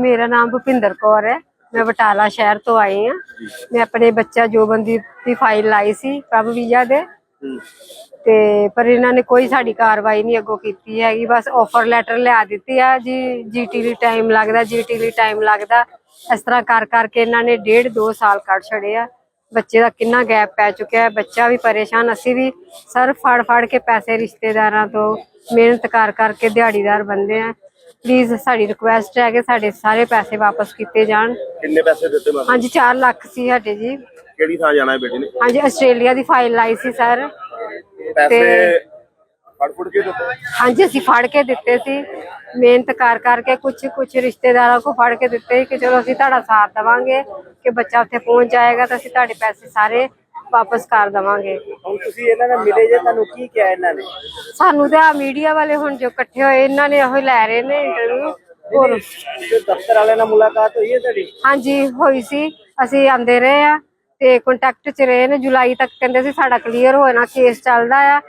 ਮੇਰਾ ਨਾਮ ਭੁਪਿੰਦਰ ਕੌਰ ਹੈ। ਮੈਂ ਬਟਾਲਾ ਸ਼ਹਿਰ ਤੋਂ ਆਈ ਹਾਂ। ਮੈਂ ਆਪਣੇ ਬੱਚਾ ਜੋਬਨ ਦੀ ਦੀ ਫਾਈਲ ਲਾਈ ਸੀ ਪ੍ਰਭ ਵੀਜ਼ਾ ਦੇ। ਤੇ ਪਰ ਇਹਨਾਂ ਨੇ ਕੋਈ ਸਾਡੀ ਕਾਰਵਾਈ ਨਹੀਂ ਅੱਗੋਂ ਕੀਤੀ ਹੈਗੀ। ਬਸ ਆਫਰ ਲੈਟਰ ਲਿਆ ਦਿੱਤੀ ਆ ਜੀ। ਜੀਟੀ ਲਈ ਟਾਈਮ ਲੱਗਦਾ ਜੀਟੀ ਲਈ ਟਾਈਮ ਲੱਗਦਾ। ਇਸ ਤਰ੍ਹਾਂ ਕਰ ਕਰਕੇ ਇਹਨਾਂ ਨੇ ਡੇਢ ਦੋ ਸਾਲ ਕੱਢ ਛੜੇ ਆ। ਬੱਚੇ ਦਾ ਕਿੰਨਾ ਗੈਪ ਪੈ ਚੁੱਕਿਆ ਹੈ। ਬੱਚਾ ਵੀ ਪਰੇਸ਼ਾਨ। ਅਸੀਂ ਵੀ ਸਰ ਫੜ ਫੜ ਕੇ ਪੈਸੇ ਰਿਸ਼ਤੇਦਾਰਾਂ ਤੋਂ ਮਿਹਨਤ ਕਰ ਕਰਕੇ ਦਿਹਾੜੀਦਾਰ ਬੰਦੇ ਆ। ਪਲੀਜ਼ ਸਾਡੀ ਰਿਕੁਐਸਟ ਹੈ ਕਿ ਸਾਡੇ ਸਾਰੇ ਪੈਸੇ ਵਾਪਸ ਕੀਤੇ ਜਾਣ। ਕਿੰਨੇ ਪੈਸੇ ਦਿੱਤੇ ਮੈਂ ਹਾਂਜੀ 4 ਲੱਖ ਸੀ ਸਾਡੇ ਜੀ। ਕਿਹੜੀ ਥਾਂ ਜਾਣਾ ਹੈ ਬੇਟੀ ਨੇ? ਹਾਂਜੀ ਆਸਟ੍ਰੇਲੀਆ ਦੀ ਫਾਈਲ ਲਾਈ ਸੀ ਸਰ ਪੈਸੇ ਫੜ ਫੁੜ ਕੇ ਦਿੱਤੇ? ਹਾਂਜੀ ਅਸੀਂ ਫੜ ਕੇ ਦਿੱਤੇ ਸੀ। ਮਿਹਨਤ ਕਰ ਕਰਕੇ ਕੁਝ ਕੁਝ ਰਿਸ਼ਤੇਦਾਰਾਂ ਕੋ ਫੜ ਕੇ ਦਿੱਤੇ ਕਿ ਚਲੋ ਅਸੀਂ ਤੁਹਾਡਾ ਸਾਥ ਦੇਵਾਂਗੇ ਕਿ ਬੱਚਾ ਉੱਥੇ ਪਹੁੰਚ ਜਾਏਗਾ ਤਾਂ ਅਸੀਂ ਤੁਹਾਡੇ ਪੈਸੇ ਸਾਰੇ ਵਾਪਸ ਕਰ ਦੇਵਾਂਗੇ। ਹੁਣ ਤੁਸੀਂ ਇਹਨਾਂ ਨਾਲ ਮਿਲੇ ਜੇ ਤੁਹਾਨੂੰ ਕੀ ਕਿਹਾ ਇਹਨਾਂ ਨੇ? ਸਾਨੂੰ ਤਾਂ ਮੀਡੀਆ ਵਾਲੇ ਹੁਣ ਜੋ ਇਕੱਠੇ ਹੋਏ ਇਹਨਾਂ ਨੇ ਉਹ ਲੈ ਰਹੇ ਨੇ ਇੰਟਰਵਿਊ ਹੋਰ ਤੇ ਦਫ਼ਤਰ ਵਾਲਿਆਂ ਨਾਲ ਮੁਲਾਕਾਤ ਹੋਈ ਹੈ ਤੁਹਾਡੀ? ਹਾਂਜੀ ਹੋਈ ਸੀ। ਅਸੀਂ ਆਂਦੇ ਰਹੇ ਆ ਤੇ ਕੰਟੈਕਟ ਚ ਰਹੇ ਨੇ। ਜੁਲਾਈ ਤੱਕ ਕਹਿੰਦੇ ਸੀ ਸਾਡਾ ਕਲੀਅਰ ਹੋਣਾ ਕੇਸ ਚੱਲਦਾ ਆ।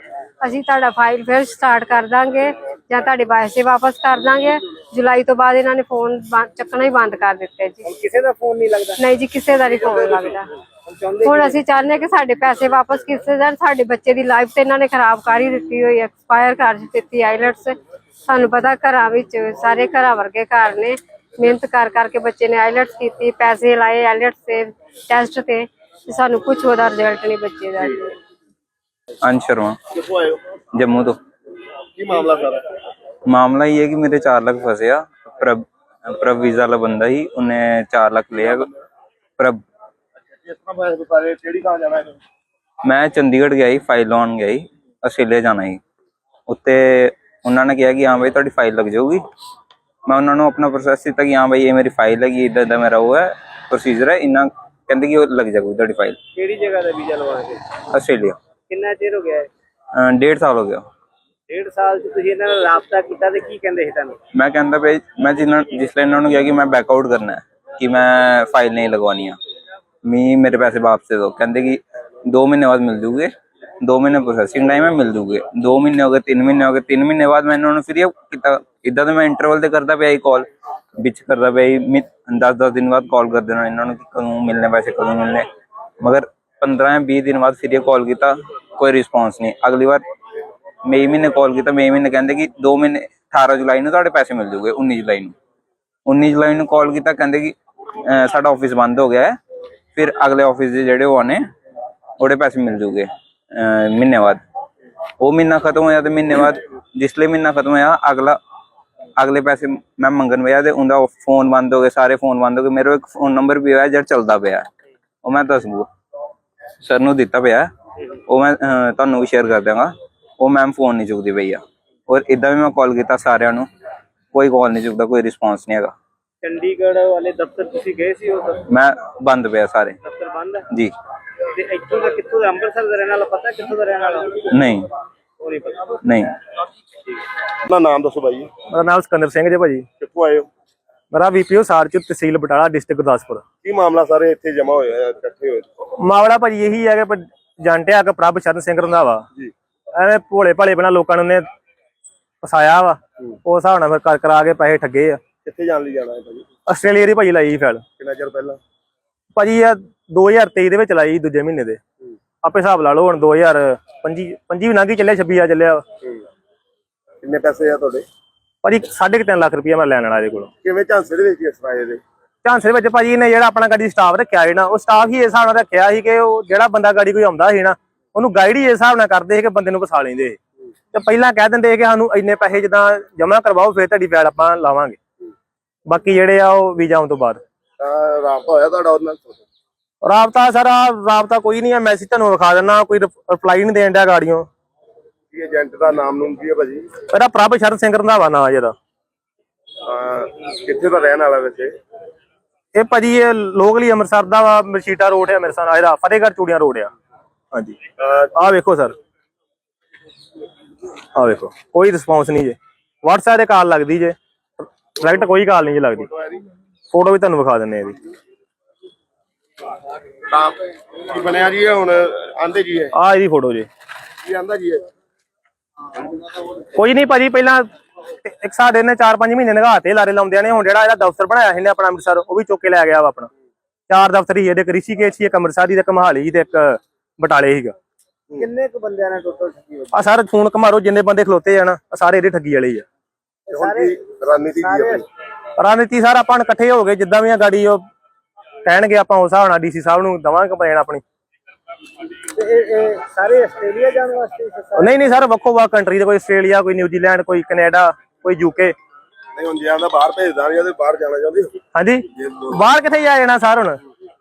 ਅਸੀਂ ਤੁਹਾਡਾ ਫਾਈਲ ਫਿਰ ਸਟਾਰਟ ਕਰ ਦਾਂਗੇ। ਜਾਂ ਤੁਹਾਡੇ ਵਾਸਤੇ ਵਾਪਸ ਕਰ ਦਾਂਗੇ। ਜੁਲਾਈ ਤੋਂ ਬਾਅਦ ਇਹਨਾਂ ਨੇ ਫੋਨ ਚੱਕਣਾ ਹੀ ਬੰਦ ਕਰ ਦਿੱਤਾ ਜੀ। ਕਿਸੇ ਦਾ ਫੋਨ ਨਹੀਂ ਲੱਗਦਾ? ਨਹੀਂ ਜੀ ਕਿਸੇ ਦਾ ਨਹੀਂ ਫੋਨ ਲੱਗਦਾ। ਹੁਣ ਅਸੀਂ ਚਾਹੁੰਦੇ ਕਿ ਸਾਡੇ ਪੈਸੇ ਵਾਪਸ ਕਿਸੇ ਦਾ ਸਾਡੇ ਬੱਚੇ ਦੀ ਲਾਈਫ ਤੇ ਇਹਨਾਂ ਨੇ ਖਰਾਬ ਕਰ ਦਿੱਤੀ ਹੋਈ ਐਕਸਪਾਇਰ ਕਰ ਦਿੱਤੀ ਆਈਲੈਟਸ ਸਾਨੂੰ ਪਤਾ ਘਰਾਂ ਵਿੱਚ ਸਾਰੇ ਘਰਾਂ ਵਰਗੇ ਘਰ ਨੇ। ਮਿਹਨਤ ਕਰ ਕਰਕੇ ਬੱਚੇ ਨੇ ਆਈਲੈਟਸ ਕੀਤੀ ਪੈਸੇ ਲਾਏ ਆਈਲੈਟਸ ਤੇ ਟੈਸਟ ਤੇ। ਸਾਨੂੰ ਕੁਝ ਉਹਦਾ ਰਿਜ਼ਲਟ ਨਹੀਂ ਬੱਚੇ ਦਾ। ਅੰਸ਼ ਜੰਮੂ ਤੋਂ। ਕੀ ਮਾਮਲਾ ਸਾਰਾ? ਮਾਮਲਾ ਇਹ ਹੈ ਕਿ ਮੇਰੇ 4 ਲੱਖ ਫਸਿਆ। ਪ੍ਰਭ ਵੀਜ਼ਾ ਵਾਲਾ ਬੰਦਾ ਹੀ ਉਹਨੇ 4 ਲੱਖ ਲਿਆ। ਪ੍ਰਭ ਮੈਂ ਚੰਡੀਗੜ੍ਹ ਗਿਆ ਹੀ ਫਾਈਲ ਲਾਉਣ ਗਿਆ ਹੀ ਅਸੇਲੇ ਜਾਣਾ ਹੀ ਉੱਤੇ ਉਹਨਾਂ ਨੇ ਕਿਹਾ ਕਿ ਹਾਂ ਬਈ ਤੁਹਾਡੀ ਫਾਈਲ ਲੱਗ ਜਾਊਗੀ। ਮੈਂ ਉਹਨਾਂ ਨੂੰ ਆਪਣਾ ਪ੍ਰੋਸੈਸ ਦਿੱਤਾ ਕਿ ਹਾਂ ਬਈ ਇਹ ਮੇਰੀ ਫਾਈਲ ਹੈਗੀ ਇਦਾਂ ਦਾ ਮੇਰਾ ਉਹ ਪ੍ਰੋਸੀਜਰ ਹੈ। ਇੰਨਾ ਕਹਿੰਦੇ ਕਿ ਉਹ ਲੱਗ ਜਾਊਗੀ ਤੁਹਾਡੀ ਫਾਈਲ ਕਿਹੜੀ ਜਗ੍ਹਾ ਦਾ ਵੀਜ਼ਾ ਲਵਾਉਣਾ ਅਸਟ੍ਰੇਲੀਆ ਕਿੰਨਾ ਚਿਰ ਹੋ ਗਿਆ ਹੈ? ਅਹ ਡੇਢ ਸਾਲ ਹੋ ਗਿਆ। ਡੇਢ ਸਾਲ ਚ ਤੁਸੀਂ ਇਹਨਾਂ ਨਾਲ ਰਾਬਤਾ ਕੀਤਾ ਤੇ ਕੀ ਕਹਿੰਦੇ ਸੀ ਤੁਹਾਨੂੰ? ਮੈਂ ਕਹਿੰਦਾ ਬਈ, ਮੈਂ ਜਿੰਨਾ ਜਿਸ ਇਹਨਾਂ ਨੂੰ ਕਿਹਾ ਕਿ ਮੈਂ ਬੈਕ ਆਊਟ ਕਰਨਾ ਹੈ, ਕਿ ਮੈਂ ਫਾਈਲ ਨਹੀਂ ਲਗਵਾਉਣੀ ਆ। ਮੀ ਮੇਰੇ ਪੈਸੇ ਵਾਪਸ ਦਿਓ। ਕਹਿੰਦੇ ਕਿ 2 ਮਹੀਨੇ ਬਾਅਦ ਮਿਲ ਜੂਗੇ। 2 ਮਹੀਨੇ ਪ੍ਰੋਸੈਸਿੰਗ ਟਾਈਮ ਹੈ, ਮਿਲ ਜੂਗੇ। 2 ਮਹੀਨੇ ਹੋ ਗਏ 3 ਮਹੀਨੇ ਹੋ ਗਏ। 3 ਮਹੀਨੇ ਬਾਅਦ ਮੈਂ ਇਹਨਾਂ ਨੂੰ ਫਿਰ ਕੀਤਾ। ਇਦਾਂ ਤਾਂ ਮੈਂ ਇੰਟਰਵਲ ਤੇ ਕਰਦਾ ਪਿਆ ਹੀ ਕਾਲ ਵਿੱਚ ਕਰਦਾ ਪਿਆ ਹੀ 10 10 ਦਿਨ ਬਾਅਦ ਕਾਲ ਕਰ ਦੇਣਾ ਇਹਨਾਂ ਨੂੰ ਕਿ ਕਦੋਂ ਮਿਲਨੇ ਪੈਸੇ ਕਦੋਂ ਮਿਲਨੇ ਮਗਰ 15 20 ਦਿਨ ਬਾਅਦ ਫਿਰ ਇਹ ਕਾਲ ਕੀਤਾ। ਕੋਈ ਰਿਸਪੌਂਸ ਨਹੀਂ। ਅਗਲੀ ਵਾਰ ਮਈ ਮਹੀਨੇ ਕਾਲ ਕੀਤਾ, ਮਈ ਮਹੀਨੇ ਕਹਿੰਦੇ ਕਿ 2 ਮਹੀਨੇ 18 ਜੁਲਾਈ ਨੂੰ ਤੁਹਾਡੇ ਪੈਸੇ ਮਿਲ ਜੂਗੇ 19 ਜੁਲਾਈ ਨੂੰ। 19 ਜੁਲਾਈ ਨੂੰ ਕਾਲ ਕੀਤਾ, ਕਹਿੰਦੇ ਕਿ ਸਾਡਾ ਆਫਿਸ ਬੰਦ ਹੋ ਗਿਆ ਹੈ, ਫਿਰ ਅਗਲੇ ਆਫਿਸ ਦੇ ਜਿਹੜੇ ਉਹ ਆਨੇ ਉਹਦੇ ਪੈਸੇ ਮਿਲ ਜੂਗੇ ਮਹੀਨੇ ਬਾਅਦ। ਉਹ ਮਹੀਨਾ ਖਤਮ ਹੋਇਆ ਤੇ ਮਹੀਨੇ ਬਾਅਦ ਜਿਸਲੇ ਮਹੀਨਾ ਖਤਮ ਹੋਇਆ, ਅਗਲਾ, ਅਗਲੇ ਪੈਸੇ ਮੈਂ ਮੰਗਣ ਪਿਆ ਤੇ ਉਹਦਾ ਫੋਨ ਬੰਦ ਹੋ ਗਏ, ਸਾਰੇ ਫੋਨ ਬੰਦ ਹੋ ਗਏ, ਮੇਰੇ ਇੱਕ ਫੋਨ ਨੰਬਰ ਵੀ ਹੋਇਆ ਜਿਹੜਾ ਚੱਲਦਾ ਪਿਆ। ਉਹ ਮੈਂ ਦੱਸ ਦੂੰ ਸਰ ਨੂੰ ਦਿੱਤਾ ਪਿਆ। ਉਹ ਮੈਂ ਤੁਹਾਨੂੰ ਵੀ ਸ਼ੇਅਰ ਕਰ ਦਾਂਗਾ ਉਹ ਮੈਮ ਫੋਨ ਨਹੀਂ ਚੁੱਕਦੀ ਪਈ ਆ। ਔਰ ਇਦਾਂ ਵੀ ਮੈਂ ਕਾਲ ਕੀਤਾ ਸਾਰਿਆਂ ਨੂੰ ਕੋਈ ਕਾਲ ਨਹੀਂ ਚੁੱਕਦਾ ਕੋਈ ਰਿਸਪੌਂਸ ਨਹੀਂ ਹੈਗਾ। ਚੰਡੀਗੜ੍ਹ ਵਾਲੇ ਦਫ਼ਤਰ ਤੁਸੀਂ ਗਏ ਸੀ ਉਹ ਦਫ਼ਤਰ ਮੈਂ ਬੰਦ ਪਿਆ ਸਾਰੇ। ਬੰਦ? ਹੈ ਜੀ। ਤੇ ਇੱਥੋਂ ਦਾ ਕਿੱਥੋਂ ਦਾ ਅੰਮ੍ਰਿਤਸਰ ਦਾ ਰਹਿਣ ਵਾਲਾ ਪਤਾ ਕਿੱਥੋਂ ਦਾ ਰਹਿਣ ਵਾਲਾ? ਨਹੀਂ। ਉਹ ਨਹੀਂ ਪਤਾ। ਨਹੀਂ। ਆਪਣਾ ਨਾਮ ਦੱਸੋ ਭਾਈ ਮੇਰਾ ਨਾਮ ਸਿਕੰਦਰ ਸਿੰਘ ਜੀ ਭਾਜੀ। ਕਿੱਥੋਂ ਆਏ ਹੋ? ਮੇਰਾ ਵੀਪੀਓ ਸਾਰਚ ਤਹਿਸੀਲ ਬਟਾਲਾ ਡਿਸਟ੍ਰਿਕਟ ਗੁਰਦਾਸਪੁਰ। ਕੀ ਮਾਮਲਾ ਸਾਰੇ ਇੱਥੇ ਜਮਾ ਹੋਏ ਆ ਇਕੱਠੇ ਹੋਏ? ਮਾਮਲਾ ਭਾਜੀ ਇਹੀ ਹੈ ਕਿ ਜਾਂਟਿਆ ਕਿ ਪ੍ਰਭ ਚਰਨ ਸਿੰਘ ਰੰਧਾਵਾ। ਜੀ। ਐਵੇਂ ਭੋਲੇ ਭਾਲੇ ਬਣਾ ਲੋਕਾਂ ਨੂੰ ਨੇ ਫਸਾਇਆ ਵਾ। ਉਸ ਹਿਸਾਬ ਨਾਲ ਫਿਰ ਕਰ ਕਰਾ ਕੇ ਪੈਸੇ ਠੱਗੇ ਆ। ਕਿੱਥੇ ਜਾਣ ਲਈ ਜਾਣਾ ਹੈ ਭਾਜੀ? ਆਸਟ੍ਰੇਲੀਆ ਦੀ ਭਾਜੀ ਲਾਈ ਫੈਲ ਕਿੰਨਾ ਚਿਰ ਪਹਿਲਾਂ? ਭਾਜੀ ਇਹ 2023 ਦੇ ਵਿੱਚ ਲਾਈ ਦੂਜੇ ਮਹੀਨੇ ਦੇ। ਆਪੇ ਹਿਸਾਬ ਲਾ ਲਓ ਹੁਣ 2025 25 ਵੀ ਲੰਘੀ ਚੱਲਿਆ 26 ਆ ਚੱਲਿਆ। ਕਿੰਨੇ ਪੈਸੇ ਆ ਤੁਹਾਡੇ? ਭਾਜੀ 3.5 ਲੱਖ ਰੁਪਇਆ ਮੈਂ ਲੈਣ ਵਾਲਾ ਇਹਦੇ ਕੋਲੋਂ। ਕਿਵੇਂ ਝਾਂਸੇ ਦੇ ਵਿੱਚ ਇਸ ਝਾਂਸੇ ਦੇ ਵਿੱਚ ਭਾਜੀ ਨੇ ਜਿਹੜਾ ਆਪਣਾ ਗੱਡੀ ਸਟਾਫ ਰੱਖਿਆ ਸੀ ਨਾ ਉਹ ਸਟਾਫ ਹੀ ਇਸ ਹਿਸਾਬ ਨਾਲ ਰੱਖਿਆ ਸੀ ਕਿ ਉਹ ਜਿਹੜਾ ਬੰਦਾ ਗਾੜੀ ਕੋਈ ਆਉਂਦਾ ਸੀ ਨਾ ਉਹਨੂੰ ਗਾਈਡ ਹੀ ਇਸ ਹਿਸਾਬ ਨਾਲ ਕਰਦੇ ਸੀ ਕਿ ਬੰਦੇ ਨੂੰ ਫਸਾ ਲੈਂਦੇ ਤੇ ਪਹਿਲਾਂ ਕਹਿ ਦਿੰਦੇ ਕਿ ਸਾਨੂੰ ਇੰਨੇ ਪੈਸੇ ਜਿੱਦਾਂ ਜਮ੍ਹਾਂ ਕਰਵਾਓ ਫਿਰ ਤੁਹਾਡੀ ਫੈਲ ਆਪਾਂ ਲਾਵਾਂਗੇ। ਬਾਕੀ ਜਿਹੜੇ ਆ ਉਹ ਵੀਜ਼ਾ ਆਉਣ ਤੋਂ ਬਾਅਦ। ਰਾਬਤਾ ਹੋਇਆ ਤੁਹਾਡਾ ਉਹਦੇ ਨਾਲ? ਰਾਬਤਾ ਸਰ ਰਾਬਤਾ ਕੋਈ ਨਹੀਂ ਹੈ ਮੈਸੇਜ ਤੁਹਾਨੂੰ ਵਿਖਾ ਦਿੰਦਾ ਕੋਈ ਰਿਪਲਾਈ ਨਹੀਂ ਦੇਣ ਡਿਆ ਗਾੜੀਆਂ ਕੀ ਏਜੰਟ ਦਾ ਨਾਮ ਨੂਮ ਕੀ ਹੈ ਭਾਜੀ? ਇਹਦਾ ਪ੍ਰਭ ਸ਼ਰਨ ਸਿੰਘ ਰੰਧਾਵਾ ਨਾਂ ਜਿਹਦਾ ਕਿੱਥੇ ਦਾ ਰਹਿਣ ਵਾਲਾ ਵੈਸੇ? ਇਹ ਭਾਜੀ ਇਹ ਲੋਕਲੀ ਅੰਮ੍ਰਿਤਸਰ ਦਾ ਵਾ ਮਰਸ਼ੀਟਾ ਰੋਡ ਹੈ ਮੇਰੇ ਸਾਹ ਇਹਦਾ ਫਤਿਹਗੜ੍ਹ ਚੂੜੀਆਂ ਰੋਡ ਆ। ਹਾਂਜੀ। ਆਹ ਵੇਖੋ ਸਰ। ਆਹ ਵੇਖੋ। ਕੋਈ ਰਿਸਪੌਂਸ ਨਹੀਂ ਜੇ। WhatsApp ਤੇ ਕਾਲ ਲੱਗਦੀ ਜੇ। ਡਾਇਰੈਕਟ ਕੋਈ ਕਾਲ ਨਹੀਂ ਜੇ ਲੱਗਦੀ। ਫੋਟੋ ਵੀ ਤੁਹਾਨੂੰ ਵਿਖਾ ਦਿੰਨੇ ਆ ਇਹਦੀ ਤਾਂ ਕੀ ਬਣਿਆ ਜੀ ਇਹ ਹੁਣ? ਆਂਦੇ ਜੀ ਇਹ। ਆਹ ਇਹਦੀ ਫੋਟੋ ਜੇ। ਕੀ ਆਂਦਾ ਜੀ ਇਹ? ਕੋਈ ਨਹੀਂ ਭਾਜੀ ਪਹਿਲਾਂ ਤੇ ਇੱਕ ਸਾਡੇ ਨੇ 4-5 ਮਹੀਨੇ ਨਗਾਤੇ ਲਾਰੇ ਲਾਉਂਦਿਆਂ ਨੇ ਹੁਣ ਜਿਹੜਾ ਇਹਦਾ ਦਫ਼ਤਰ ਬਣਾਇਆ ਇਹਨੇ ਆਪਣਾ ਅੰਮ੍ਰਿਤਸਰ ਉਹ ਵੀ ਚੁੱਕ ਕੇ ਲੈ ਗਿਆ ਵਾ ਆਪਣਾ। ਚਾਰ ਦਫ਼ਤਰ ਹੀ ਇਹਦੇ ਇੱਕ ਰਿਸ਼ੀਕੇਸ਼ ਸੀ ਇੱਕ ਅੰਮ੍ਰਿਤਸਰ ਤੇ ਇੱਕ ਮਹਾਲੀ ਤੇ ਇੱਕ ਬਟਾਲੇ ਸੀਗਾ। ਕਿੰਨੇ ਕੁ ਬੰਦਿਆਂ ਨੇ ਟੋਟਲ ਠੱਗੀ ਹੋਈ? ਆ ਸਾਰੇ ਫੋਨ ਘਮਾਰੋ ਜਿੰਨੇ ਬੰਦੇ ਖਲੋਤੇ ਆ ਨਾ ਆਹ ਸਾਰੇ ਇਹਦੇ ਠੱਗੀ ਵਾਲੇ ਹੀ ਆ। ਤੇ ਹੁਣ ਕੀ ਰਣਨੀਤੀ ਕੀ ਹੈ ਆਪਣੀ? ਰਣਨੀਤੀ ਸਰ ਆਪਾਂ ਹੁਣ ਇਕੱਠੇ ਹੋ ਗਏ ਜਿੱਦਾਂ ਵੀ ਆ ਗਾੜੀ ਉਹ ਕਹਿਣਗੇ ਆਪਾਂ ਉਸ ਹਿਸਾਬ ਨਾਲ ਡੀਸੀ ਸਾਹਿਬ ਨੂੰ ਦਵਾਂਗੇ ਕੰਪਲੇਨ ਆਪਣੀ। ਤੇ ਇਹ ਇਹ ਸਾਰੇ ਆਸਟ੍ਰੇਲੀਆ ਜਾਣ ਵਾਸਤੇ ਸਰ? ਨਹੀਂ ਨਹੀਂ ਸਰ ਵੱਖੋ ਵੱਖ ਕੰਟਰੀ ਦੇ ਕੋਈ ਆਸਟ੍ਰੇਲੀਆ ਕੋਈ ਨਿਊਜ਼ੀਲੈਂਡ ਕੋਈ ਕੈਨੇਡਾ ਕੋਈ ਯੂਕੇ ਨਹੀਂ ਹੁਣ ਜੇ ਆਂਦਾ ਬਾਹਰ ਭੇਜਦਾ ਨਹੀਂ ਤੇ ਬਾਹਰ ਜਾਣਾ ਚਾਹੁੰਦੇ ਹੋ? ਹਾਂਜੀ। ਬਾਹਰ ਕਿੱਥੇ ਜਾ ਜਾਣਾ ਸਰ ਹੁਣ?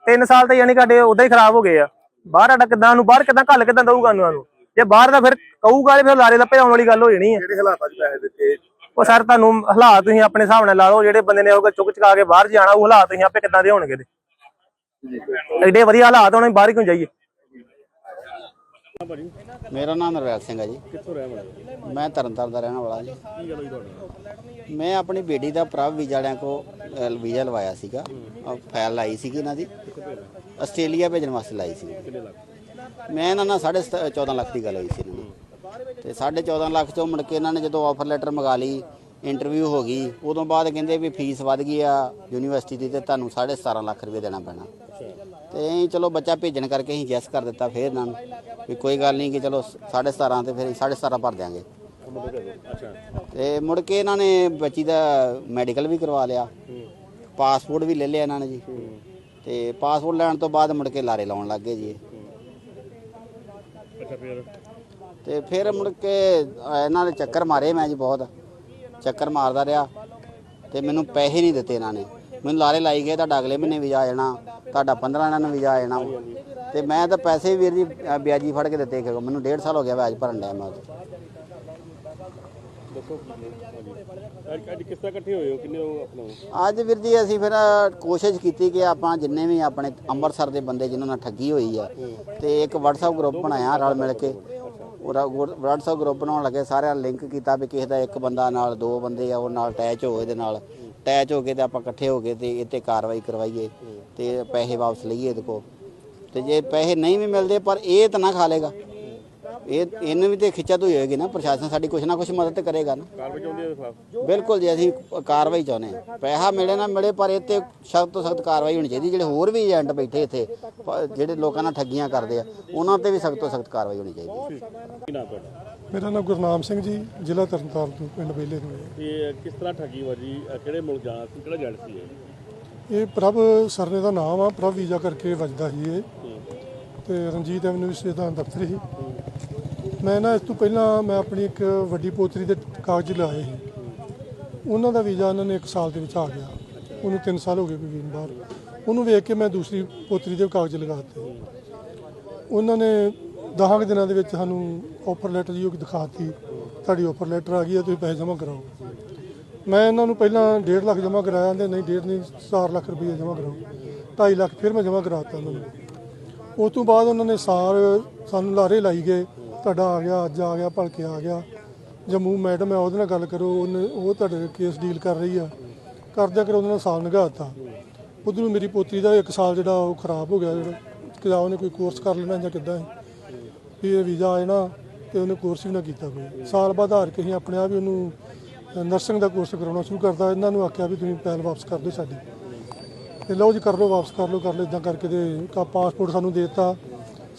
3 ਸਾਲ ਤੇ ਯਾਨੀ ਸਾਡੇ ਉਦਾਂ ਹੀ ਖਰਾਬ ਹੋ ਗਏ ਆ। ਬਾਹਰ ਸਾਡਾ ਕਿੱਦਾਂ ਨੂੰ ਬਾਹਰ ਕਿੱਦਾਂ ਘੱਲ ਕਿੱਦਾਂ ਦਊਗਾ ਨੂੰ? ਜੇ ਬਾਹਰ ਦਾ ਫਿਰ ਕਹੂਗਾ ਤੇ ਫਿਰ ਲਾਰੇ ਲੱਪੇ ਆਉਣ ਵਾਲੀ ਗੱਲ ਹੋ ਜਾਣੀ ਆ। ਕਿਹੜੇ ਹਾਲਾਤਾਂ 'ਚ ਪੈਸੇ ਦਿੱਤੇ? ਉਹ ਸਰ ਤੁਹਾਨੂੰ ਹਾਲਾਤ ਤੁਸੀਂ ਆਪਣੇ ਹਿਸਾਬ ਨਾਲ ਲਾ ਲਓ ਜਿਹੜੇ ਬੰਦੇ ਨੇ ਉਹ ਚੁੱਕ ਚੁਕਾ ਕੇ ਬਾਹਰ ਜਾਣਾ ਉਹ ਹਾਲਾਤ ਤੁਸੀਂ ਆਪੇ ਕਿੱਦਾਂ ਦੇ ਹੋਣਗੇ ਤੇ। ਐਡੇ ਵਧੀਆ ਹਾਲਾਤ ਹੋਣੇ ਬਾਹਰ ਹੀ ਕਿਉਂ ਜਾਈਏ? ਮੇਰਾ ਨਾਮ ਨਰਵੈਲ ਸਿੰਘ ਹੈ ਜੀ। ਕਿੱਥੋਂ ਰਹਿਣ ਵਾਲਾ ਮੈਂ ਤਰਨਤਾਰਨ ਦਾ ਰਹਿਣ ਵਾਲਾ ਜੀ। ਕੀ ਗੱਲ ਹੋਈ ਤੁਹਾਡੀ? ਮੈਂ ਆਪਣੀ ਬੇਟੀ ਦਾ ਪ੍ਰਭ ਵੀਜ਼ਾ ਵਾਲਿਆਂ ਕੋ ਵੀਜ਼ਾ ਲਵਾਇਆ ਸੀਗਾ। ਫਾਈਲ ਲਾਈ ਸੀਗੀ ਇਹਨਾਂ ਦੀ। ਆਸਟ੍ਰੇਲੀਆ ਭੇਜਣ ਵਾਸਤੇ ਲਾਈ ਸੀ। ਮੈਂ ਇਹਨਾਂ ਨਾਲ 14.5 ਲੱਖ ਦੀ ਗੱਲ ਹੋਈ ਸੀ ਇਹਨਾਂ ਨਾਲ। ਤੇ 14.5 ਲੱਖ ਚੋਂ ਮੁੜ ਕੇ ਇਹਨਾਂ ਨੇ ਜਦੋਂ ਆਫਰ ਲੈਟਰ ਮੰਗਾ ਲਈ ਇੰਟਰਵਿਊ ਹੋ ਗਈ ਉਦੋਂ ਬਾਅਦ ਕਹਿੰਦੇ ਵੀ ਫੀਸ ਵੱਧ ਗਈ ਆ ਯੂਨੀਵਰਸਿਟੀ ਦੀ ਤੇ ਤੁਹਾਨੂੰ 17.5 ਲੱਖ ਰੁਪਏ ਦੇਣਾ ਪੈਣਾ। ਤੇ ਅਸੀਂ ਚਲੋ ਬੱਚਾ ਭੇਜਣ ਕਰਕੇ ਅਸੀਂ ਯੈਸ ਕਰ ਦਿੱਤਾ ਫਿਰ ਇਹਨਾਂ ਨੂੰ ਵੀ ਕੋਈ ਗੱਲ ਨਹੀਂ ਕਿ ਚਲੋ 17.5 ਤੇ ਫਿਰ 17.5 ਭਰ ਦਿਆਂਗੇ। ਤੇ ਮੁੜ ਕੇ ਇਹਨਾਂ ਨੇ ਬੱਚੀ ਦਾ ਮੈਡੀਕਲ ਵੀ ਕਰਵਾ ਲਿਆ। ਪਾਸਪੋਰਟ ਵੀ ਲੈ ਲਿਆ ਇਹਨਾਂ ਨੇ ਜੀ। ਤੇ ਪਾਸਪੋਰਟ ਲੈਣ ਤੋਂ ਬਾਅਦ ਮੁੜ ਕੇ ਲਾਰੇ ਲਾਉਣ ਲੱਗ ਗਏ ਜੀ ਇਹ। ਤੇ ਫਿਰ ਮੁੜ ਕੇ ਇਹਨਾਂ ਨੇ ਚੱਕਰ ਮਾਰੇ ਮੈਂ ਜੀ ਬਹੁਤ ਚੱਕਰ ਮਾਰਦਾ ਰਿਹਾ ਤੇ ਮੈਨੂੰ ਪੈਸੇ ਨਹੀਂ ਦਿੱਤੇ ਇਹਨਾਂ ਨੇ ਮੈਨੂੰ ਲਾਰੇ ਲਾਈ ਗਏ ਤੁਹਾਡਾ ਅਗਲੇ ਮਹੀਨੇ ਵੀਜ਼ਾ ਆ ਜਾਣਾ ਤੁਹਾਡਾ 15 ਇਹਨਾਂ ਨੂੰ ਵੀਜ਼ਾ ਆ ਜਾਣਾ ਤੇ ਮੈਂ ਤਾਂ ਪੈਸੇ ਵੀਰ ਜੀ ਅਹ, ਵਿਆਜੀ ਫੜ ਕੇ ਦਿੱਤੇ ਕਿ ਮੈਨੂੰ 1.5 ਸਾਲ ਹੋ ਗਿਆ ਵਿਆਜ ਭਰਨ ਡਿਆ ਮੈਂ ਉਹਦੇ। ਅੱਜ ਕਿਸ ਤਰ੍ਹਾਂ ਇਕੱਠੇ ਹੋਏ ਹੋ? ਕਿੰਨੇ ਹੋ ਆਪਣਾ? ਅੱਜ ਵੀਰ ਜੀ ਅਸੀਂ ਫਿਰ ਅਹ, ਕੋਸ਼ਿਸ਼ ਕੀਤੀ ਕਿ ਆਪਾਂ ਜਿੰਨੇ ਵੀ ਆਪਣੇ ਅੰਮ੍ਰਿਤਸਰ ਦੇ ਬੰਦੇ ਜਿਨ੍ਹਾਂ ਨਾਲ ਠੱਗੀ ਹੋਈ ਆ ਤੇ ਇੱਕ WhatsApp ਗਰੁੱਪ ਬਣਾਇਆ ਰਲ ਮਿਲ ਕੇ। ਉਹ WhatsApp ਗਰੁੱਪ ਬਣਾਉਣ ਲੱਗੇ ਸਾਰਿਆਂ ਲਿੰਕ ਕੀਤਾ ਵੀ ਕਿਸੇ ਦਾ ਇੱਕ ਬੰਦਾ ਨਾਲ ਦੋ ਬੰਦੇ ਆ ਉਹ ਨਾਲ ਅਟੈਚ ਹੋ ਇਹਦੇ ਨਾਲ। ਅਟੈਚ ਹੋ ਕੇ ਤੇ ਆਪਾਂ ਇਕੱਠੇ ਹੋ ਕੇ ਤੇ ਇਹ ਤੇ ਕਾਰਵਾਈ ਕਰਵਾਈਏ ਤੇ ਪੈਸੇ ਵਾਪਸ ਲਈਏ ਇਹਦੇ ਕੋਲ। ਤੇ ਜੇ ਪੈਸੇ ਨਹੀਂ ਵੀ ਮਿਲਦੇ ਪਰ ਇਹ ਤਾਂ ਨਾ ਖਾ ਲੇਗਾ। ਇਹ ਇਹਨੂੰ ਵੀ ਤੇ ਖਿੱਚਾ ਤੋਂ ਹੋਏਗੀ ਨਾ ਪ੍ਰਸ਼ਾਸਨ ਸਾਡੀ ਕੁਛ ਨਾ ਕੁਛ ਮਦਦ ਕਰੇਗਾ ਨਾ। ਕਾਰਵਾਈ ਚਾਹੁੰਦੇ ਹੋ ਖਿਲਾਫ? ਬਿਲਕੁਲ ਜੀ ਅਸੀਂ ਕਾਰਵਾਈ ਚਾਹੁੰਦੇ ਹਾਂ। ਪੈਸਾ ਮਿਲੇ ਨਾ ਮਿਲੇ ਪਰ ਇਹ ਤੇ ਸਖਤ ਤੋਂ ਸਖਤ ਕਾਰਵਾਈ ਹੋਣੀ ਚਾਹੀਦੀ ਜਿਹੜੇ ਹੋਰ ਵੀ ਏਜੰਟ ਬੈਠੇ ਇੱਥੇ ਪ- ਜਿਹੜੇ ਲੋਕਾਂ ਨਾਲ ਠੱਗੀਆਂ ਕਰਦੇ ਆ ਉਹਨਾਂ ਤੇ ਵੀ ਸਖਤ ਤੋਂ ਸਖਤ ਕਾਰਵਾਈ ਹੋਣੀ ਚਾਹੀਦੀ। ਕੀ ਨਾਮ ਤੁਹਾਡਾ? ਮੇਰਾ ਨਾਮ ਗੁਰਨਾਮ ਸਿੰਘ ਜੀ ਜ਼ਿਲ੍ਹਾ ਤਰਨਤਾਰਨ ਤੋਂ ਪਿੰਡ ਬੇਲੇ ਤੋਂ ਹੈ ਤੇ ਕਿਸ ਤਰ੍ਹਾਂ ਠੱਗੀ ਵਜੀ ਅਹ ਕਿਹੜੇ ਮੁਲਕ ਜਾਣਾ ਸੀ ਕਿਹੜਾ ਏਜੰਟ ਸੀ ਇਹ? ਇਹ ਪ੍ਰਭ ਸਰਨੇ ਦਾ ਨਾਮ ਆ ਪ੍ਰਭ ਵੀਜ਼ਾ ਕਰਕੇ ਵੱਜਦਾ ਸੀ ਇਹ। ਤੇ ਰਣਜੀਤ ਐਵਨਿਊ ਸਟੇਟ ਦਾ ਦਫ਼ਤਰ ਸੀ। ਮੈਂ ਨਾ ਇਸ ਤੋਂ ਪਹਿਲਾਂ ਮੈਂ ਆਪਣੀ ਇੱਕ ਵੱਡੀ ਪੋਤਰੀ ਦੇ ਕਾਗਜ਼ ਲਾਏ ਸੀ। ਉਹਨਾਂ ਦਾ ਵੀਜ਼ਾ ਉਹਨਾਂ ਨੇ 1 ਸਾਲ ਦੇ ਵਿੱਚ ਆ ਗਿਆ। ਉਹਨੂੰ 3 ਸਾਲ ਹੋ ਗਏ ਕੋਈ ਵੀਨ ਬਾਹਰ। ਉਹਨੂੰ ਵੇਖ ਕੇ ਮੈਂ ਦੂਸਰੀ ਪੋਤਰੀ ਦੇ ਕਾਗਜ਼ ਲਗਾ ਦਿੱਤੇ। ਉਹਨਾਂ ਨੇ 10 ਦਿਨਾਂ ਦੇ ਵਿੱਚ ਸਾਨੂੰ ਆਫਰ ਲੈਟਰ ਜੀ ਉਹ ਦਿਖਾਤੀ ਤੁਹਾਡੀ ਆਫਰ ਲੈਟਰ ਆ ਗਈ ਹੈ ਤੁਸੀਂ ਪੈਸੇ ਜਮ੍ਹਾਂ ਕਰਾਓ। ਮੈਂ ਇਹਨਾਂ ਨੂੰ ਪਹਿਲਾਂ 1.5 ਲੱਖ ਜਮ੍ਹਾਂ ਕਰਾਇਆ ਤੇ ਨਹੀਂ 1.5 ਨਹੀਂ 4 ਲੱਖ ਰੁਪਏ ਜਮ੍ਹਾਂ ਕਰਾਓ। 2.5 ਲੱਖ ਫਿਰ ਮੈਂ ਜਮ੍ਹਾਂ ਕਰਾਤਾ ਉਹਨਾਂ ਨੂੰ। ਉਸ ਤੋਂ ਬਾਅਦ ਉਹਨਾਂ ਨੇ ਸਾਰ ਸਾਨੂੰ ਲਾਰੇ ਲਾਈ ਗਏ। ਤੁਹਾਡਾ ਆ ਗਿਆ, ਅੱਜ ਆ ਗਿਆ, ਭਲਕੇ ਆ ਗਿਆ। ਜੰਮੂ ਮੈਡਮ ਹੈ, ਉਹਦੇ ਨਾਲ ਗੱਲ ਕਰੋ, ਉਹਨੇ, ਉਹ ਤੁਹਾਡੇ ਕੇਸ ਡੀਲ ਕਰ ਰਹੀ ਆ। ਕਰਦਿਆਂ ਕਰ ਉਹਦੇ ਨਾਲ ਸਾਲ ਨਿਗਾਹਤਾ ਉਧਰੋਂ ਮੇਰੀ ਪੋਤੀ ਦਾ 1 ਸਾਲ ਜਿਹੜਾ ਉਹ ਖਰਾਬ ਹੋ ਗਿਆ, ਜਿਹੜਾ ਕਿ ਉਹਨੇ ਕੋਈ ਕੋਰਸ ਕਰ ਲੈਣਾ ਜਾਂ ਕਿੱਦਾਂ ਵੀ ਇਹ ਵੀਜ਼ਾ ਆ ਜਾਣਾ ਤੇ ਉਹਨੇ ਕੋਰਸ ਵੀ ਨਾ ਕੀਤਾ ਕੋਈ। ਸਾਲ ਬਾਅਦ ਹਾਰ ਕੇ ਅਸੀਂ ਆਪਣੇ ਆਪ ਹੀ ਉਹਨੂੰ ਨਰਸਿੰਗ ਦਾ ਕੋਰਸ ਕਰਾਉਣਾ ਸ਼ੁਰੂ ਕਰਤਾ। ਇਹਨਾਂ ਨੂੰ ਆਖਿਆ ਵੀ ਤੁਸੀਂ ਪੈਲ ਵਾਪਸ ਕਰ ਦਿਓ ਸਾਡੀ। ਤੇ ਲਓ ਜੀ, ਕਰ ਲਓ, ਵਾਪਸ ਕਰ ਲਓ ਕਰ ਲਓ ਇਦਾਂ ਕਰਕੇ ਤੇ ਕਾ ਪਾਸਪੋਰਟ ਸਾਨੂੰ ਦੇ ਦਿੱਤਾ।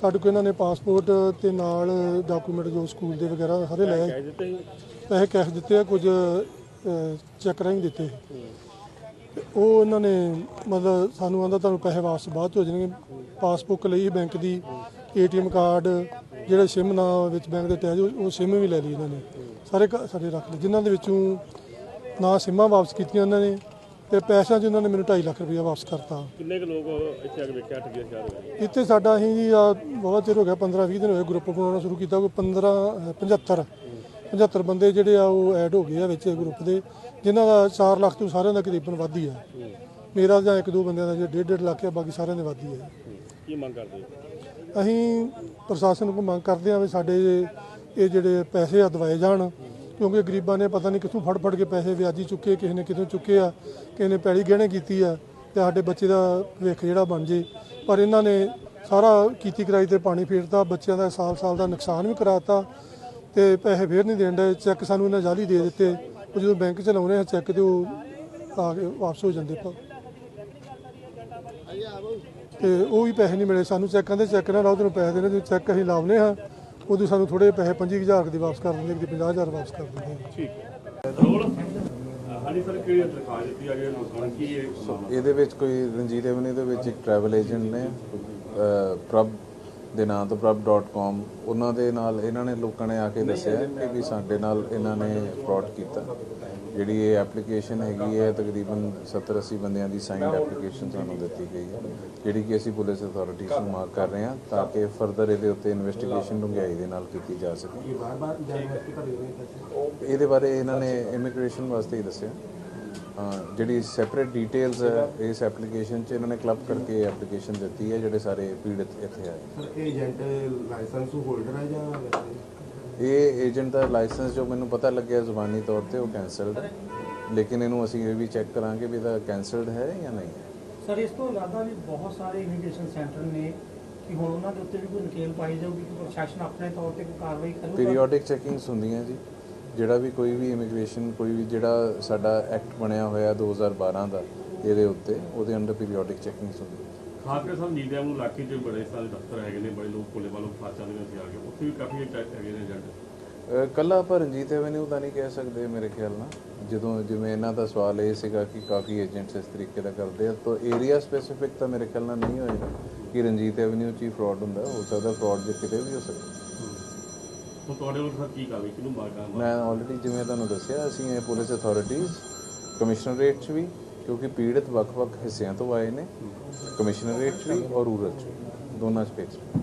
ਸਾਡੇ ਕੋਲ ਇਹਨਾਂ ਨੇ ਪਾਸਪੋਰਟ ਤੇ ਨਾਲ ਡਾਕੂਮੈਂਟ ਜੋ ਸਕੂਲ ਦੇ ਵਗੈਰਾ ਸਾਰੇ ਲੈ ਆਏ ਦਿੱਤੇ ਸੀ? ਪੈਸੇ ਕੈਸ਼ ਦਿੱਤੇ ਆ ਕੁਝ ਚੈੱਕ ਰਾਹੀਂ ਦਿੱਤੇ। ਤੇ ਉਹ ਉਹਨਾਂ ਨੇ ਮਤਲਬ ਸਾਨੂੰ ਆਂਦਾ ਤੁਹਾਨੂੰ ਪੈਸੇ ਵਾਪਸ ਬਾਅਦ 'ਚ ਹੋ ਜਾਣਗੇ। ਪਾਸਬੁੱਕ ਲਈ ਬੈਂਕ ਦੀ ਏਟੀਐਮ ਕਾਰਡ ਜਿਹੜਾ ਸਿਮ ਨਾ ਵਿੱਚ ਬੈਂਕ ਦੇ ਅਟੈਚ ਉਹ ਸਿਮ ਵੀ ਲੈ ਲਈ ਇਹਨਾਂ ਨੇ। ਸਾਰੇ ਸਾਡੇ ਰੱਖ ਲਏ। ਜਿਨ੍ਹਾਂ ਦੇ ਵਿੱਚੋਂ ਨਾ ਸਿਮਾਂ ਵਾਪਸ ਕੀਤੀਆਂ ਉਹਨਾਂ ਨੇ ਤੇ ਪੈਸਿਆਂ 'ਚ ਉਹਨਾਂ ਨੇ ਮੈਨੂੰ 2.5 ਲੱਖ ਰੁਪਇਆ ਵਾਪਸ ਕਰਤਾ। ਕਿੰਨੇ ਕੁ ਲੋਕ ਇੱਥੇ ਆ ਕੇ ਵੇਖਿਆ ਦਾ ਸ਼ਿਕਾਰ ਹੋਏ? ਇੱਥੇ ਸਾਡਾ ਅਸੀਂ ਜੀ ਆ ਬਹੁਤ ਚਿਰ ਹੋ ਗਿਆ 15 20 ਦਿਨ ਹੋਏ ਗਰੁੱਪ ਬਣਾਉਣਾ ਸ਼ੁਰੂ ਕੀਤਾ ਕੋਈ 15 ਅਹ 75 75 ਬੰਦੇ ਜਿਹੜੇ ਆ ਉਹ ਐਡ ਹੋ ਗਏ ਆ ਵਿੱਚ ਗਰੁੱਪ ਦੇ ਜਿਨ੍ਹਾਂ ਦਾ 4 ਲੱਖ ਤੋਂ ਸਾਰਿਆਂ ਦਾ ਕਰੀਬਨ ਵੱਧ ਹੀ ਆ। ਮੇਰਾ ਜਾਂ ਇੱਕ ਦੋ ਬੰਦਿਆਂ ਦਾ ਜਿਹੜਾ 1.5 ਲੱਖ ਆ ਬਾਕੀ ਸਾਰਿਆਂ ਦੇ ਵੱਧ ਹੀ ਆ। ਕੀ ਮੰਗ ਕਰਦੇ? ਹੋ ਅਸੀਂ ਪ੍ਰਸ਼ਾਸਨ ਕੋਲ ਮੰਗ ਕਰਦੇ ਹਾਂ ਵੀ ਸਾਡੇ ਇਹ ਜਿਹੜੇ ਪੈਸੇ ਆ ਦਵਾਏ ਜਾਣ। ਕਿਉਂਕਿ ਗਰੀਬਾਂ ਨੇ ਪਤਾ ਨਹੀਂ ਕਿੱਥੋਂ ਫੜ ਫੜ ਕੇ ਪੈਸੇ ਵਿਆਜੀ ਚੁੱਕੇ, ਕਿਸੇ ਨੇ ਕਿੱਥੋਂ ਚੁੱਕੇ ਆ, ਕਿਸੇ ਨੇ ਪੈੜੀ ਗਹਿਣੇ ਕੀਤੀ ਆ ਤੇ ਸਾਡੇ ਬੱਚੇ ਦਾ ਭਵਿੱਖ ਜਿਹੜਾ ਬਣ ਜੇ। ਪਰ ਇਹਨਾਂ ਨੇ ਸਾਰਾ ਕੀਤੀ ਕਰਾਈ ਤੇ ਪਾਣੀ ਫੇਰਤਾ, ਬੱਚਿਆਂ ਦਾ ਸਾਲ ਸਾਲ ਦਾ ਨੁਕਸਾਨ ਵੀ ਕਰਾਤਾ ਤੇ ਪੈਸੇ ਫੇਰ ਨਹੀਂ ਦੇਣ ਦੇ ਚੈੱਕ ਸਾਨੂੰ ਇਹਨਾਂ ਜਾਲੀ ਦੇ ਦਿੱਤੇ। ਉਹ ਜਦੋਂ ਬੈਂਕ ਚ ਲਾਉਨੇ ਆ ਚੈੱਕ ਤੇ ਉਹ ਆ ਕੇ ਵਾਪਸ ਹੋ ਜਾਂਦੇ ਪਾ। ਤੇ ਉਹ ਵੀ ਪੈਸੇ ਨਹੀਂ ਮਿਲੇ ਸਾਨੂੰ। ਚੈੱਕਾਂ ਦੇ ਚੈੱਕ ਨਾ ਉਹਦੇ ਨੂੰ ਪੈਸੇ ਦੇਣੇ ਜਦੋਂ ਚੈੱਕ ਅਸੀਂ ਲਾਉਨੇ ਹਾਂ ਉਦੋਂ ਸਾਨੂੰ ਥੋੜੇ ਪੈਸੇ 25000 ਦੇ ਵਾਪਸ ਕਰ ਦਿੰਦੇ ਕਿ 50000 ਵਾਪਸ ਕਰ ਦਿੰਦੇ ਆ ਰੋਲ? ਹਾਂਜੀ ਸਰ ਕਿਹੜੀ ਦਰਖਾਸਤ ਦਿੱਤੀ ਆ ਜਿਹੜੀ ਲੋਕਾਂ ਨੂੰ ਕੀ ਇਹ ਇਹਦੇ ਵਿੱਚ ਕੋਈ ਰਣਜੀਤ ਐਵਨਿਊ ਦੇ ਵਿੱਚ ਇੱਕ ਟਰੈਵਲ ਏਜੰਟ ਨੇ ਪ੍ਰਭ ਦੇ ਨਾਂ ਤੋਂ ਪ੍ਰਭ.com ਉਹਨਾਂ ਦੇ ਨਾਲ ਇਹਨਾਂ ਨੇ ਲੋਕਾਂ ਨੇ ਆ ਕੇ ਦੱਸਿਆ ਕਿ ਵੀ ਸਾਡੇ ਨਾਲ ਇਹਨਾਂ ਨੇ ਫਰਾਡ ਕੀਤਾ। ਜਿਹੜੀ ਇਹ ਐਪਲੀਕੇਸ਼ਨ ਹੈਗੀ ਹੈ ਤਕਰੀਬਨ 70 80 ਬੰਦਿਆਂ ਦੀ ਸਾਈਨਡ ਐਪਲੀਕੇਸ਼ਨ ਸਾਨੂੰ ਦਿੱਤੀ ਗਈ ਹੈ ਜਿਹੜੀ ਕਿ ਅਸੀਂ ਪੁਲਿਸ ਅਥਾਰਟੀਜ਼ ਨੂੰ ਮਾਰਕ ਕਰ ਰਹੇ ਹਾਂ ਤਾਂ ਕਿ ਫਰਦਰ ਇਹਦੇ ਉੱਤੇ ਇਨਵੈਸਟੀਗੇਸ਼ਨ ਡੂੰਘਾਈ ਦੇ ਨਾਲ ਕੀਤੀ ਜਾ ਸਕੇ। ਇਹਦੇ ਬਾਰੇ ਇਹਨਾਂ ਨੇ ਇਮੀਗ੍ਰੇਸ਼ਨ ਵਾਸਤੇ ਹੀ ਦੱਸਿਆ। ਜਿਹੜੀ ਸੈਪਰੇਟ ਡਿਟੇਲਸ ਇਸ ਐਪਲੀਕੇਸ਼ਨ 'ਚ ਇਹਨਾਂ ਨੇ ਕਲੱਬ ਕਰਕੇ ਐਪਲੀਕੇਸ਼ਨ ਦਿੱਤੀ ਹੈ ਜਿਹੜੇ ਸਾਰੇ ਪੀੜਤ ਇੱਥੇ ਆਏ ਸਰ ਏਜੰਟ ਲਾਇਸੈਂਸ ਹੋਲਡਰ ਹੈ ਜਾਂ ਇਹ ਏਜੰਟ ਦਾ ਲਾਇਸੈਂਸ ਜੋ ਮੈਨੂੰ ਪਤਾ ਲੱਗਿਆ ਜ਼ੁਬਾਨੀ ਤੌਰ ਤੇ ਉਹ ਕੈਂਸਲਡ ਹੈ। ਲੇਕਿਨ ਇਹਨੂੰ ਅਸੀਂ ਇਹ ਵੀ ਚੈੱਕ ਕਰਾਂਗੇ ਵੀ ਇਹਦਾ ਕੈਂਸਲਡ ਹੈ ਜਾਂ ਨਹੀਂ ਸਰ ਇਸ ਤੋਂ ਇਲਾਵਾ ਵੀ ਬਹੁਤ ਸਾਰੇ ਇਮੀਗ੍ਰੇਸ਼ਨ ਸੈਂਟਰ ਨੇ ਕਿ ਹੁਣ ਉਹਨਾਂ ਦੇ ਉੱਤੇ ਵੀ ਕੋਈ ਨਕੇਲ ਪਾਈ ਜਾਊਗੀ ਕਿ ਪ੍ਰਸ਼ਾਸਨ ਆਪਣੇ ਤੌਰ ਤੇ ਕੋਈ ਕਾਰਵਾਈ ਕਰੂਗਾ? ਪੀਰੀਓਡਿਕ ਚੈਕਿੰਗਸ ਹੁੰਦੀਆਂ ਜੀ। ਜਿਹੜਾ ਵੀ ਕੋਈ ਵੀ ਇਮੀਗ੍ਰੇਸ਼ਨ ਕੋਈ ਵੀ ਜਿਹੜਾ ਸਾਡਾ ਐਕਟ ਬਣਿਆ ਹੋਇਆ 2012 ਦਾ ਇਹਦੇ ਉੱਤੇ ਉਹਦੇ ਅੰਡਰ ਪੀਰੀਓਡਿਕ ਚੈਕਿੰਗਸ ਹੁੰਦੀਆਂ ਖਾਸ ਕਰਕੇ ਸਰ ਨੀਂਦਿਆਂ ਨੂੰ ਇਲਾਕੇ 'ਚ ਬੜੇ ਸਾਰੇ ਦਫ਼ਤਰ ਹੈਗੇ ਨੇ ਬੜੇ ਲੋਕ ਕੋਲੇ ਵਾਲੋਂ ਫਸ ਜਾਂਦੇ ਨੇ ਅਸੀਂ ਆ ਕੇ। ਉੱਥੇ ਵੀ ਕਾਫੀ ਹੈਗੇ ਨੇ ਏਜੰਟ। ਕੱਲਾ ਆਪਾਂ ਰਣਜੀਤ ਐਵਨਿਊ ਦਾ ਨਹੀਂ ਕਹਿ ਸਕਦੇ ਮੇਰੇ ਖਿਆਲ ਨਾਲ। ਜਦੋਂ ਜਿਵੇਂ ਇਹਨਾਂ ਦਾ ਸਵਾਲ ਇਹ ਸੀਗਾ ਕਿ ਕਾਫੀ ਏਜੰਟਸ ਇਸ ਤਰੀਕੇ ਦਾ ਕਰਦੇ ਆ ਤਾਂ ਏਰੀਆ ਸਪੈਸੀਫਿਕ ਤਾਂ ਮੇਰੇ ਖਿਆਲ ਨਾਲ ਨਹੀਂ ਹੋਏਗਾ ਕਿ ਰਣਜੀਤ ਐਵਨਿਊ 'ਚ ਹੀ ਫਰਾਡ ਹੁੰਦਾ ਹੋ ਸਕਦਾ ਫਰਾਡ ਜੇ ਕਿਤੇ ਵੀ ਹੋ ਸਕਦਾ। ਹੁਣ ਤੁਹਾਡੇ ਵੱਲੋਂ ਸਰ ਕੀ ਕਾਰਵਾਈ ਕਿਹਨੂੰ ਮਾਰਕਾਂ ਮੈਂ ਆਲਰੇਡੀ ਜਿਵੇਂ ਤੁਹਾਨੂੰ ਦੱਸਿਆ ਅਸੀਂ ਇਹ ਪੁਲਿਸ ਅਥਾਰਟੀਜ਼ ਕਮਿਸ਼ਨਰੇਟ 'ਚ ਵੀ ਕਿਉਂਕਿ ਪੀੜਤ ਵੱਖ-ਵੱਖ ਹਿੱਸਿਆਂ ਤੋਂ ਆਏ ਨੇ ਕਮਿਸ਼ਨਰੇਟ 'ਚ ਵੀ ਔਰ ਰੂਰਲ 'ਚ ਵੀ ਦੋਨਾਂ ਸਪੇਸ 'ਚ